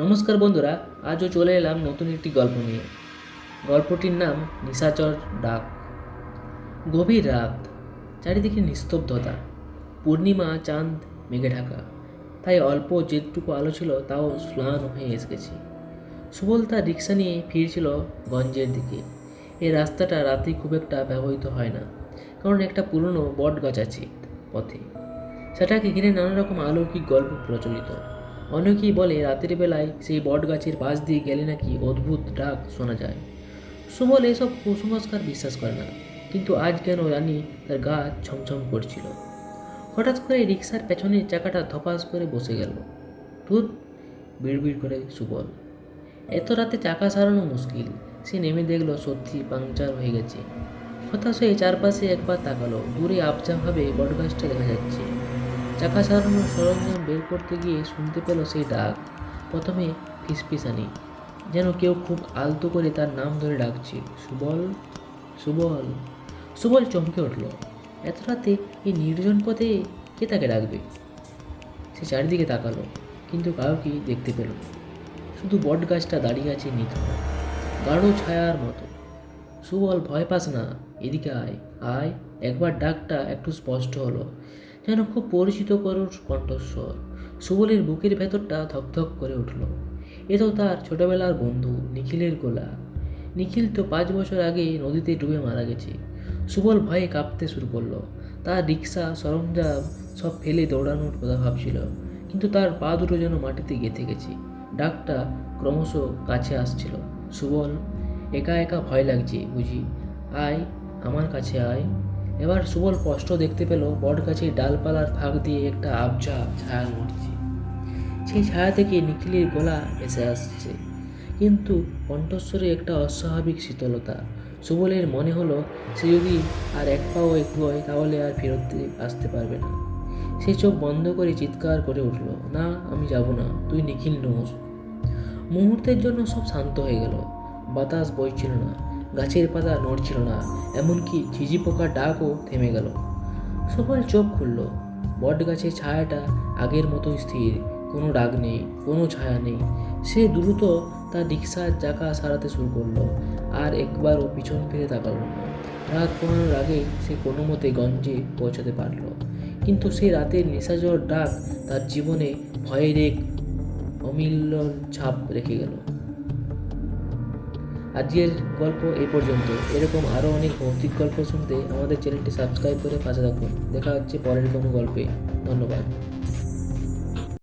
নমস্কার বন্ধুরা, আজও চলে এলাম নতুন একটি গল্প নিয়ে। গল্পটির নাম নিশাচর ডাক। গভীর রাত, চারিদিকে নিস্তব্ধতা। পূর্ণিমা, চাঁদ মেঘে ঢাকা তাই অল্প যেটুকু আলো ছিল তাও স্নান হয়ে এসে গেছে সুবল তার রিক্সা নিয়ে ফিরছিল গঞ্জের দিকে। এই রাস্তাটা রাতে খুব একটা ব্যবহৃত হয় না, কারণ একটা পুরনো বট গাছ আছে পথে। সেটাকে ঘিরে নানা রকম অলৌকিক গল্প প্রচলিত। অনেকেই বলে রাতের বেলায় সেই বট গাছের পাশ দিয়ে গেলে নাকি অদ্ভুত ডাক শোনা যায়। সুবল এসব কুসংস্কার বিশ্বাস করে না, কিন্তু আজ কেন জানি তার গা ছমছম করছিল? হঠাৎ করে রিক্সার পেছনের চাকাটা ধপাস করে বসে গেল। ধুর বিড়বিড় করে সুবল। এত রাতে চাকা সারানো মুশকিল, সে নেমে দেখল সত্যি পাংচার হয়ে গেছে। হতাশ হয়ে চারপাশে একবার তাকালো, দূরে আবছাভাবে বটগাছটা দেখা যাচ্ছে। চাকা সারানোর সরঞ্জাম বের করতে গিয়ে শুনতে পেল সেই ডাক প্রথমে ফিসফিসানি, যেন কেউ খুব আলতো করে তার নাম ধরে ডাকছে। সুবল সুবল সুবল চমকে উঠল। এত রাতে এই নির্জন পথে কে তাকে ডাকবে? সে চারিদিকে তাকালো, কিন্তু কাউকেই দেখতে পেল না। শুধু বট গাছটা দাঁড়িয়ে আছে নিথর, গাঢ় ছায়ার মতো। সুবল ভয় পাস না। এদিকে আয় আয়। একবার ডাকটা একটু স্পষ্ট হলো। যেন খুব পরিচিত করুর কণ্ঠস্বর। সুবলের বুকের ভেতরটা ধকধক করে উঠল। এ তো তার ছোটবেলার বন্ধু, নিখিলের গোলা। নিখিল তো পাঁচ বছর আগে নদীতে ডুবে মারা গেছে। সুবল ভয়ে কাঁপতে শুরু করল। তার রিক্সা, সরঞ্জাম সব ফেলে দৌড়ানোর কথা ভাবছিল। কিন্তু তার পা দুটো যেন মাটিতে গেঁথে গেছে ডাকটা ক্রমশ কাছে আসছিল। সুবল, একা একা ভয় লাগছে বুঝি? আয়। আমার কাছে আয়। এবার সুবল স্পষ্ট দেখতে পেল বট গাছের ডালপালার ফাঁক দিয়ে একটা আবজা ছায়া নড়ছে সেই ছায়া থেকে নিখিলের গলা ভেসে আসছে। কিন্তু কণ্ঠস্বরে একটা অস্বাভাবিক শীতলতা। সুবলের মনে হলো সে যদি আর এক পাও একটু হয়, তাহলে আর ফেরত আসতে পারবে না। সে চোখ বন্ধ করে চিৎকার করে উঠল, না, আমি যাব না, তুই নিখিল নোস। মুহূর্তের জন্য সব শান্ত হয়ে গেল। বাতাস বইছিল না। গাছের পাতা নড়ছিল না, এমনকি ঝিঝি পোকার ডাকও থেমে গেল। সফল চোখ খুলল। বট গাছের ছায়াটা আগের মতো স্থির, কোনো ডাক নেই, কোনো ছায়া নেই। সে দ্রুত তার রিক্সার চাকা সারাতে শুরু করল, আর একবারও পিছন ফিরে তাকালো। রাত পোহানোর আগেই সে কোনো মতে গঞ্জে পৌঁছাতে পারল। কিন্তু সেই রাতের নেশাজর ডাক তার জীবনে ভয়ের এক অমিল্য ছাপ রেখে গেল। আজকের গল্প এই পর্যন্ত। এরকম আরও অনেক ভৌতিক গল্প শুনতে আমাদের চ্যানেলটি সাবস্ক্রাইব করে পাশে থাকুন। দেখা হচ্ছে পরের কোনো গল্পে। ধন্যবাদ।